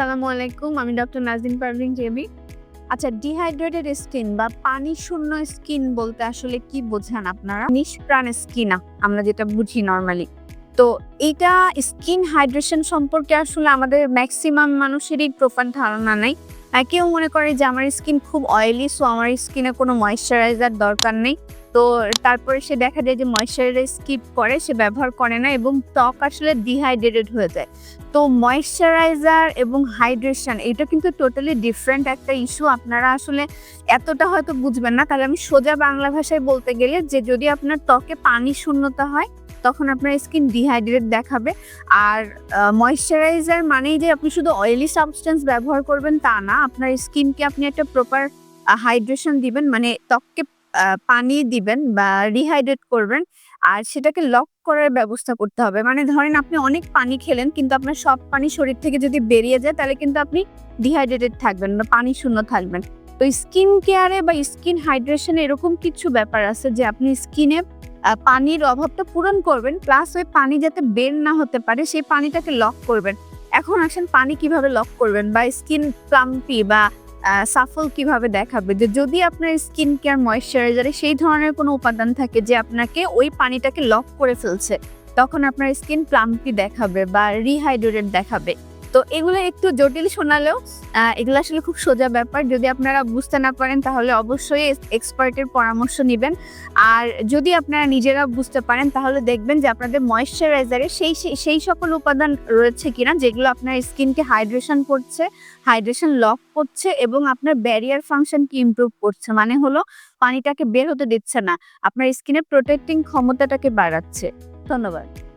আসসালামু আলাইকুম আমি ডক্টর নাজিন পারভিন জেবি। আচ্ছা ডিহাইড্রেটেড স্কিন বা পানি শূন্য স্কিন বলতে আসলে কি বোঝান আপনারা? নিষ্প্রাণ স্কিন আমরা যেটা বুঝি নর্মালি তো এটা স্কিন হাইড্রেশন সম্পর্কে আসলে আমাদের ম্যাক্সিমাম মানুষেরই প্রফান ধারণা নাই। কেউ মনে করে যে আমার স্কিন খুব অয়েলি সো আমার স্কিনে কোনো ময়শ্চারাইজার দরকার নেই। তো তারপরে সে দেখা যায় যে ময়শ্চারাইজার স্কিপ করে, সে ব্যবহার করে না এবং ত্বক আসলে ডিহাইড্রেটেড হয়ে যায়। তো ময়শ্চারাইজার এবং হাইড্রেশন এটা কিন্তু টোটালি ডিফারেন্ট একটা ইস্যু আপনারা আসলে এতটা হয়তো বুঝবেন না। তাহলে আমি সোজা বাংলা ভাষায় বলতে গেলে যে যদি আপনার ত্বকে পানি শূন্যতা হয় তখন আপনার স্কিন ডিহাইড্রেট দেখাবে। আর ময়শ্চারাইজার মানেই যে আপনি শুধু অয়েলি সাবস্টেন্স ব্যবহার করবেন তা না, আপনার স্কিনকে আপনি একটা প্রপার হাইড্রেশন দিবেন মানে ত্বককে পানি দিবেন বা রিহাইড্রেট করবেন। আর সেটাকে লক করার ব্যবস্থা করতে হবে। মানে ধরেন আপনি অনেক পানি খেলেন, কিন্তু আপনার সব পানি শরীর থেকে যদি বেরিয়ে যায়, তাহলে কিন্তু আপনি ডিহাইড্রেটেড থাকবেন বা পানি শূন্য থাকবেন। তো স্কিন কেয়ারে বা স্কিন হাইড্রেশনে এরকম কিছু ব্যাপার আছে যে আপনি স্কিনে পানির অভাবটা পূরণ করবেন প্লাস ওই পানি যাতে বের না হতে পারে, সেই পানিটাকে লক করবেন। এখন আসেন পানি কীভাবে লক করবেন বা স্কিন প্লাম্পি বা সাফল কীভাবে দেখাবে? যে যদি আপনার স্কিন কেয়ার ময়শ্চারাইজারে সেই ধরনের কোনো উপাদান থাকে যে আপনাকে ওই পানিটাকে লক করে ফেলছে, তখন আপনার স্কিন প্লাম্পি দেখাবে বা রিহাইড্রেটেড দেখাবে। তো এগুলো একটু জটিল শোনালেও এগুলো আসলে খুব সোজা ব্যাপার। যদি আপনারা বুঝতে না পারেন, তাহলে অবশ্যই এক্সপার্টের পরামর্শ নেবেন। আর যদি আপনারা নিজেরা বুঝতে পারেন, তাহলে দেখবেন যে আপনাদের ময়শ্চারাইজারে সেই সেই- সকল উপাদান রয়েছে কিনা, যেগুলো আপনার স্কিনকে হাইড্রেশন করছে হাইড্রেশন লক করছে এবং আপনার ব্যারিয়ার ফাংশনকে ইমপ্রুভ করছে। মানে হলো, পানিটাকে বের হতে দিচ্ছে না। আপনার স্কিনের প্রোটেক্টিং ক্ষমতাটাকে বাড়াচ্ছে। ধন্যবাদ।